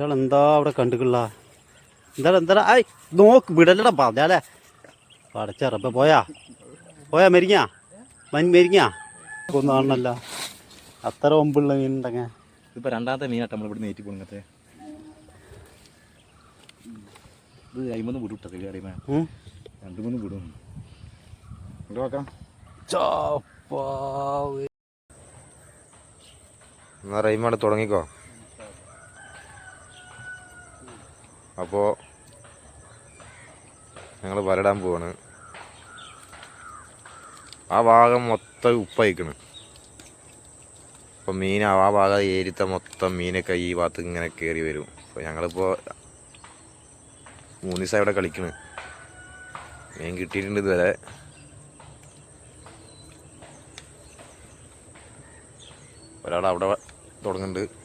കുട്ടികൾ എന്താ അവിടെ കണ്ടുകള എന്താ എന്താ ഐ നോക്ക് വിടലടാ പറഞ്ഞാലേ പടച്ചറപ്പ പോയാ? പോയാ മരിങ്ങാ മൻ മരിങ്ങാ ഒന്നും കാണണല്ല. അത്ര ഒമ്പുള്ള മീനുണ്ടെങ്കിൽ ഇപ്പൊ രണ്ടാമത്തെ മീനായിട്ട് നമ്മൾ ഇവിടെ നേറ്റി പോണത്തെ ഇത് അയിമൂന്ന് വിടും കേട്ടോ അറിയുമേ രണ്ട് മൂന്ന് വിടും. നോക്കാം. എന്നാ റൈമാണ് തുടങ്ങിക്കോ. അപ്പോൾ ഞങ്ങൾ വരടാൻ പോവാണ്. ആ ഭാഗം മൊത്തം ഉപ്പയക്കണ്. അപ്പോൾ മീൻ ആ ഭാഗം ഏരിത്ത മൊത്തം മീനൊക്കെ ഈ ഭാഗത്ത് ഇങ്ങനെ കയറി വരും. അപ്പോൾ ഞങ്ങളിപ്പോൾ മൂന്ന് ദിവസം ഇവിടെ കളിക്കണ്. മീൻ കിട്ടിയിട്ടുണ്ട് ഇതുവരെ. ഒരാൾ അവിടെ തുടങ്ങുന്നുണ്ട്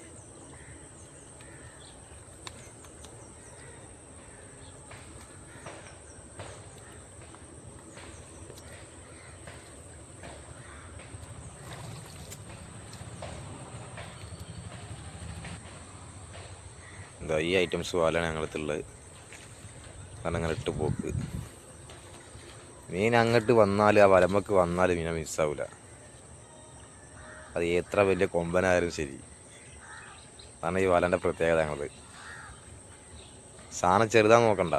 എന്താ ഈ ഐറ്റംസ് പോലെയാണ് ഞങ്ങളത്തുള്ളത് കാരണം അങ്ങനെ ഇട്ട് പോക്ക്. മീൻ അങ്ങോട്ട് വന്നാൽ ആ വലമ്പക്ക് വന്നാൽ മീനെ മിസ്സാവില്ല അത് എത്ര വലിയ കൊമ്പനായാലും ശരി. അതാണ് ഈ വലന്റെ പ്രത്യേകത ഞങ്ങൾ സാധനം ചെറുതാന്ന് നോക്കണ്ട.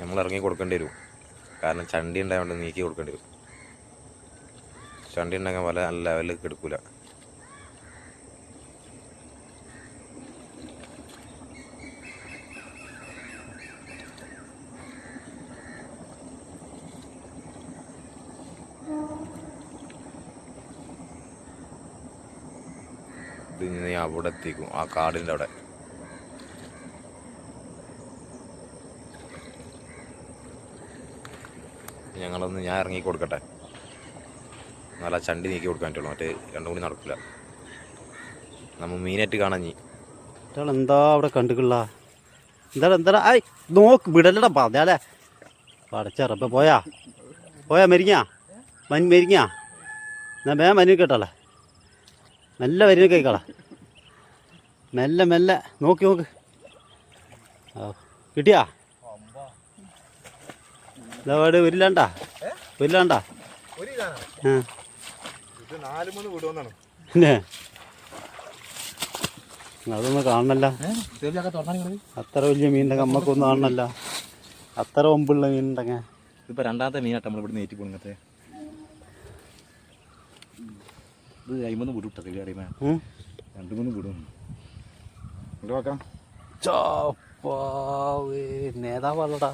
നമ്മൾ ഇറങ്ങി കൊടുക്കേണ്ടി വരും. കാരണം ചണ്ടി ഉണ്ടായതുകൊണ്ട് നീക്കി കൊടുക്കേണ്ടി വരും. ചണ്ടി ഉണ്ടെങ്കിൽ പല നല്ല ലെവലിൽ എടുക്കൂല. അവിടെ എത്തിക്കും. ആ കാടിന്റെ അവിടെ. ഞങ്ങളൊന്ന് ഞാൻ ഇറങ്ങി കൊടുക്കട്ടെ. നല്ല ചണ്ടി നീക്കി കൊടുക്കാൻ പറ്റുള്ളൂ. മറ്റേ രണ്ടും കൂടി നടക്കില്ല. നമ്മൾ മീനായിട്ട് കാണാൻ നീ എന്താ അവിടെ കണ്ടുകൊള്ള എന്താ എന്താ ഐ നോക്ക് വിടലടാ പറഞ്ഞാലേ പടച്ചറപ്പ പോയാ? പോയാ മരിങ്ങാ മൻ മരിങ്ങാ എന്നാ വേ മരുന്ന് കേട്ടാളെ മെല്ലെ മരുന്ന് കഴിക്കാളെ മെല്ലെ മെല്ലെ നോക്കി നോക്ക്. കിട്ടിയാ? ഇതാ ഉരുളണ്ട ഉരുളണ്ട അതൊന്നും കാണണല്ല അത്ര വലിയ മീനിന്റെ അമ്മക്കൊന്നും കാണണല്ല അത്ര ഒമ്പുള്ള മീനുണ്ടങ്ങ ഇപ്പൊ രണ്ടാമത്തെ മീനായിട്ട് നമ്മൾ ഇവിടുന്ന് നേറ്റി പോണത്തെ ഇത് അയിമൂന്ന് വിടും കേട്ടോ അറിയുമേ രണ്ട് മൂന്ന് വിടും. നോക്കാം. നേതാവല്ലടാ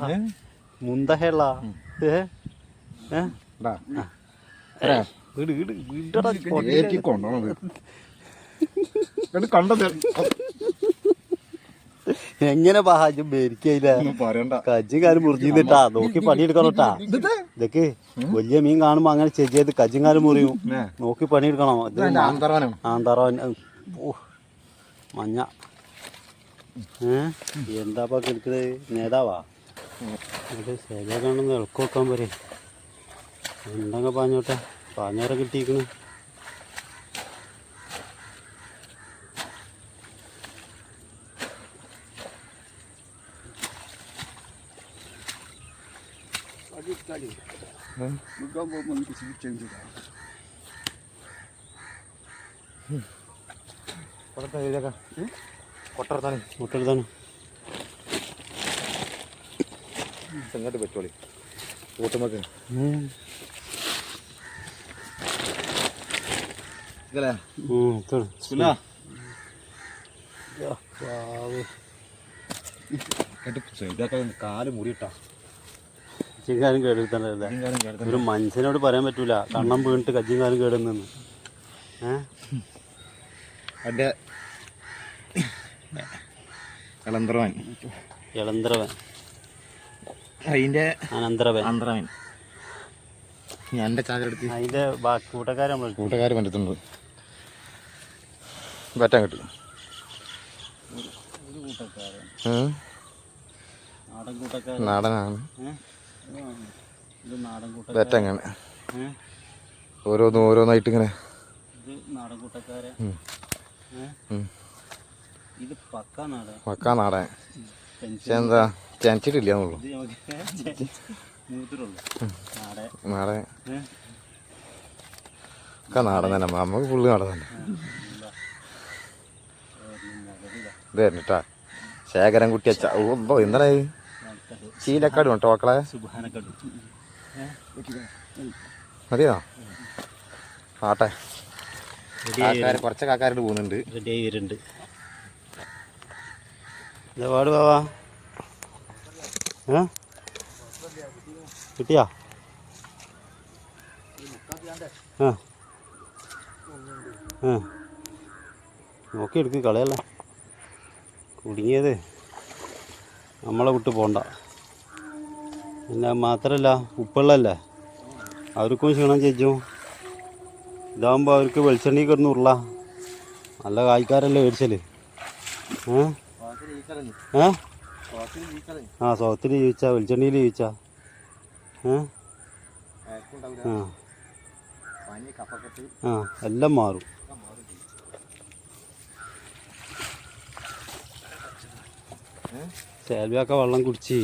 എന്നിട്ട് കണ്ടത്. എങ്ങനെ ബഹാജും മേരിക്കയില്ല കജ്ജും കാലും മുറിഞ്ഞിട്ടാ നോക്കി പണിയെടുക്കണോട്ടാ. ഇതൊക്കെ വലിയ മീൻ കാണുമ്പോ അങ്ങനെ ചെജിയത് കജ്ജും കാലും മുറിയും. നോക്കി പണിയെടുക്കണം. ആന്താറവൻ മഞ്ഞ. ഏ? എന്താപ്പാ കിടക്കുന്നത് നേതാവാ? അത് ശരിയാക്കണമെന്ന് ഇളക്കം വെക്കാൻ പോരെ ഉണ്ടങ്ങ പാഞ്ഞോട്ടെ പാഞ്ഞാറെ കിട്ടിയിരിക്കണ കൊട്ടർത്താണ് മുട്ടെടുത്താണ് ഇങ്ങോട്ട് പറ്റോളി ഇതൊക്കെ കാൽ മുറിയിട്ടാ? കജ്ജിങ്കാലും കേടെടുത്തല്ലേ ഒരു മനുഷ്യനോട് പറയാൻ പറ്റൂല. കണ്ണം വീണിട്ട് കജ്ജിങ്കാലും കേടുന്നു ഏ? അതിന്റെ കളന്ത്രവൻ. ഇളന്തരവൻ അതിന്റെ അനന്തരവൻ. അന്തരവൻ ഞാൻ എന്റെ ചാകരെടുത്ത് ബാക്കി കൂട്ടക്കാരെ നമ്മൾ കൂട്ടക്കാർ പറ്റത്തുണ്ട് പറ്റാൻ കിട്ടും നാടനാണ്. ഏ? ഓരോന്നും ഓരോന്നായിട്ട് ഇങ്ങനെ. പക്കാ നാടൻ. പക്ഷെ എന്താ? ചനച്ചിട്ടില്ല എന്നുള്ളൂ നാടൻ? ഒക്കെ നാടൻ തന്നെ. നമുക്ക് ഫുള്ള് നാടൻ തന്നെ. ഇത് തന്നെട്ടാ. ശേഖരൻ കുട്ടി അച്ഛ ഓ എന്തോ എന്താണ്? ചീലക്കാട് വേണം ടോക്കളെ മതിയോ? ആട്ടെ. കാക്കാര് കുറച്ച് പോകുന്നുണ്ട്. റെഡി ആയി വരുന്നുണ്ട്. ബാവാ? കിട്ടിയാ? ആ ആ നോക്കി എടുക്ക് കളയല്ല? കുടുങ്ങിയത്. നമ്മളെ വിട്ട് പോണ്ട. പിന്നെ മാത്രമല്ല ഉപ്പള്ളല്ലേ അവർക്കും ക്ഷീണം ചേച്ചു. ഇതാകുമ്പോൾ അവർക്ക് വെളിച്ചെണ്ണി കിടന്ന് ഉരുള. നല്ല കായ്ക്കാരല്ലേ മേടിച്ചൽ. ഏ? ഏ? ആ സോത്തിൽ ചോദിച്ചാ വെളിച്ചെണ്ണിയിൽ ചോദിച്ചാ ആ. ആ എല്ലാം മാറും. സേൽവിയൊക്കെ വെള്ളം കുടിച്ച്.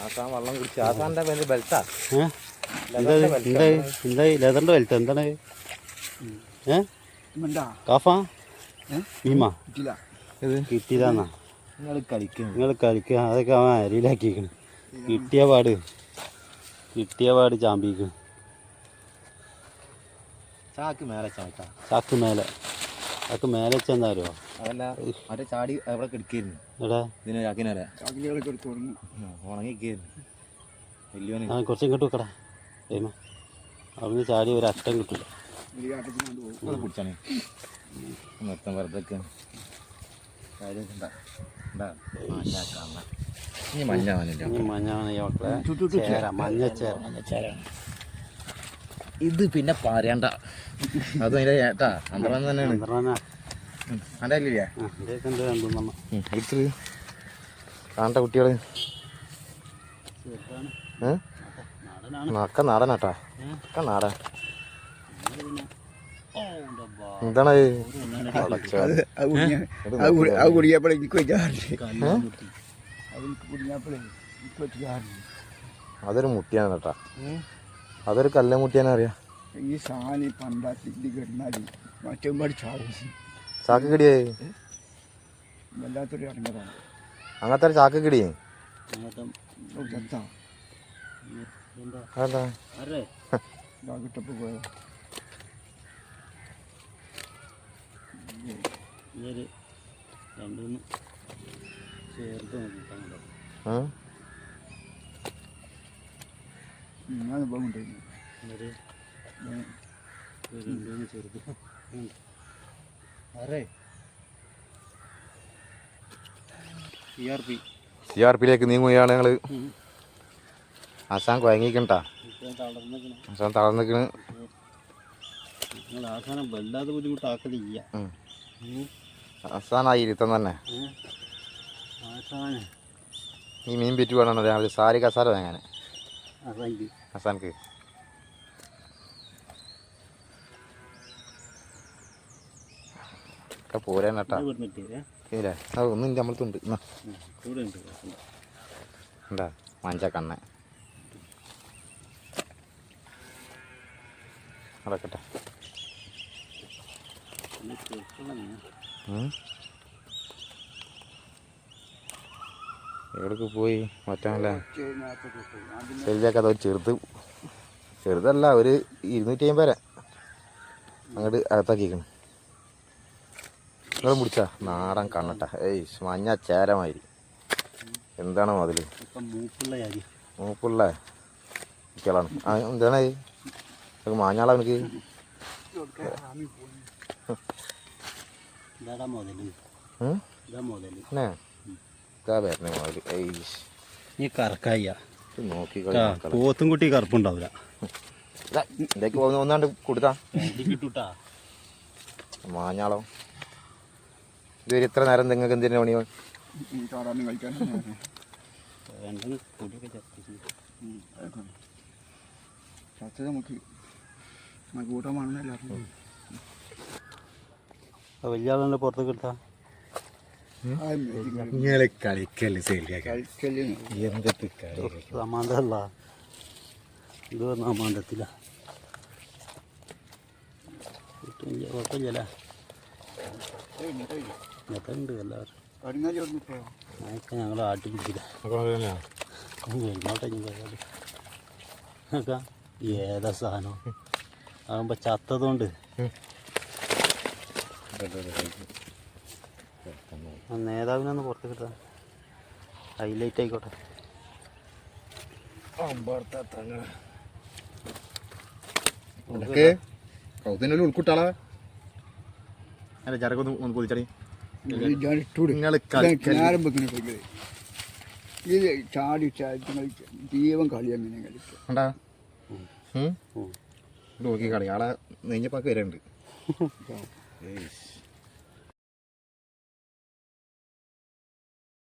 ആസാൻ വെള്ളം കുടിച്ച്. പേര് ബെൽറ്റാ. ഏ? എന്താ ഇത്? എന്താ ഇത്? എന്താ ഈ ലെതറിന്റെ വലുത്ത് എന്താണ്? ഏ? കാഫാ? മീമ ഇത് കിട്ടിയതാന്നാ നിങ്ങൾ കളിക്കുന്നു നിങ്ങൾ കളിക്കുക അതൊക്കെ അവൻ അരിയിലാക്കിയിരിക്കണം. കിട്ടിയ പാട് കിട്ടിയ പാട് ചാമ്പിക്കണം ചാക്ക് മേലെ ചാട്ടാ. ചാക്ക് മേലെ. ചാക്ക് മേലെ ചെന്നാലോ അതല്ല മറ്റേ ചാടി അവിടെ കിടക്കായിരുന്നു. എടാ ഇതിനെ ചാക്കിനെ ഉണങ്ങിക്കായിരുന്നു ആ കുറച്ച് ഇങ്ങോട്ട് വെക്കടാ. ഏമ അവിടുന്ന് ചാടി ഒരു അറ്റം കിട്ടില്ല. അത് കുടിച്ചാണ് നിർത്തം വെറുതെ കാര്യം മഞ്ഞ മഞ്ഞ ഈ മഞ്ഞ ചേര. ഇത് പിന്നെ പറയണ്ട അത് അതിന്റെ ഏട്ടാ അന്തരം തന്നെയാണ്. അല്ലേ കാണണ്ട കുട്ടികൾ. നക്ക നാടനാട്ടാ. അക്ക ഒക്കെ നാടൻ. ഓ. എന്താണ്. അത്. കുടിയപ്പോഴേ എനിക്ക്. അത് അതൊരു മുട്ടിയാണ് കേട്ടാ. അതൊരു കല്ല മുട്ടിയാണ് അറിയാം? ഈ സാധനം പണ്ടാത്തി കിടന്നാൽ മറ്റുമ്പാട് ചാവും ചാക്ക് കിടിയേ? വല്ലാത്തൊരു ഇറങ്ങതാണ് അങ്ങനത്തെ ഒരു ചാക്ക് കിടിയേ? അങ്ങനത്തെ ചത്താ. എന്താ ഇതൊരു ചേർത്ത് നോക്കിട്ടാണല്ലോ C R P C R പിയിലേക്ക് നീങ്ങുകയാണ് ഞങ്ങൾ ആസാൻ കുഴങ്ങിക്കണ്ടാ ആസാൻ തളർന്നിക്കണ് ആസാനം വല്ലാതെ ബുദ്ധിമുട്ടാക്കലില്ല. ആസാനായി ഇരുത്തം തന്നെ. ഈ മീൻ പിറ്റു വേണം രാവിലെ സാരി കസാര വാങ്ങാൻ കേട്ടാ. വിടുന്നിട്ട് ഇല്ലേ? അത് ഒന്നും ഇല്ല നമ്മളത്തുണ്ട് എന്താ? മഞ്ച കണ്ണ. നടക്കട്ടെ പിന്നെ ചെറുക്കുള്ള മീനാ. ഉം. എവിടേക്ക് പോയി? മറ്റാണല്ലേ ശരിയാക്കാതെ ഒരു ചെറുത്? ചെറുതല്ല ഒരു ഇരുന്നൂറ്റി അമ്പത് അങ്ങോട്ട് അകത്താക്കിക്കണം നിങ്ങൾ മുടിച്ചാ? നാടൻ കണ്ണട്ട. ഏയ് മഞ്ഞ ചാരമായി എന്താണ് അതിൽ മൂപ്പുള്ള ആ എന്താണ്? മാഞ്ഞാളാ എനിക്ക് ഇതാടാ മുതൽ. ഉം? ഇതാ മുതൽ. പിന്നെ ഇതാ വരണേ മുതൽ. ഏയ്. ഈ കറക്കായ. ഇത് നോക്കി പോത്തും കുട്ടി കറുപ്പുണ്ടാവില്ല. ഇതൊക്കെ ഒന്നാണ്ട് കൊടുത്താ. കിട്ടൂട്ടാ. മാഞ്ഞാളോ? ഇതുവരെ ഇത്ര നേരം നിങ്ങൾക്ക് എന്തിനാ പണി? താറാന്ന് കഴിക്കാൻ രണ്ടും വലിയ ആളെ പുറത്തേക്ക് എടുത്താ? നിങ്ങളെ കളിക്കല്ലേ എന്തൊക്കെ സമാന്തല്ല ഇത് സമാന്തത്തില്ല കിട്ടില്ല കുഴപ്പമില്ല ഉണ്ട് എല്ലാവരും. കടുങ്ങാലി ഒന്ന് പോയോ അതൊക്കെ ഞങ്ങൾ ആട്ടി പിടിച്ചില്ല വരുന്നോട്ടെ ഇനി ഏതാ സാധനം? ആകുമ്പോൾ ചത്തതുകൊണ്ട്. ആ നേതാവിനൊന്ന് പുറത്ത് കിട്ടാം ഹൈലൈറ്റ് ആയിക്കോട്ടെ ഉൾക്കുട്ടാളാ അല്ല ചരക്കൊന്ന് ഒന്ന് പൊതിച്ചടി നിങ്ങൾ ഇത് ചാടി ചാടി ജീവൻ കളി അങ്ങനെ ഉം. നോക്കി കളി ആളെ നെഞ്ഞപ്പാക്ക് Peace.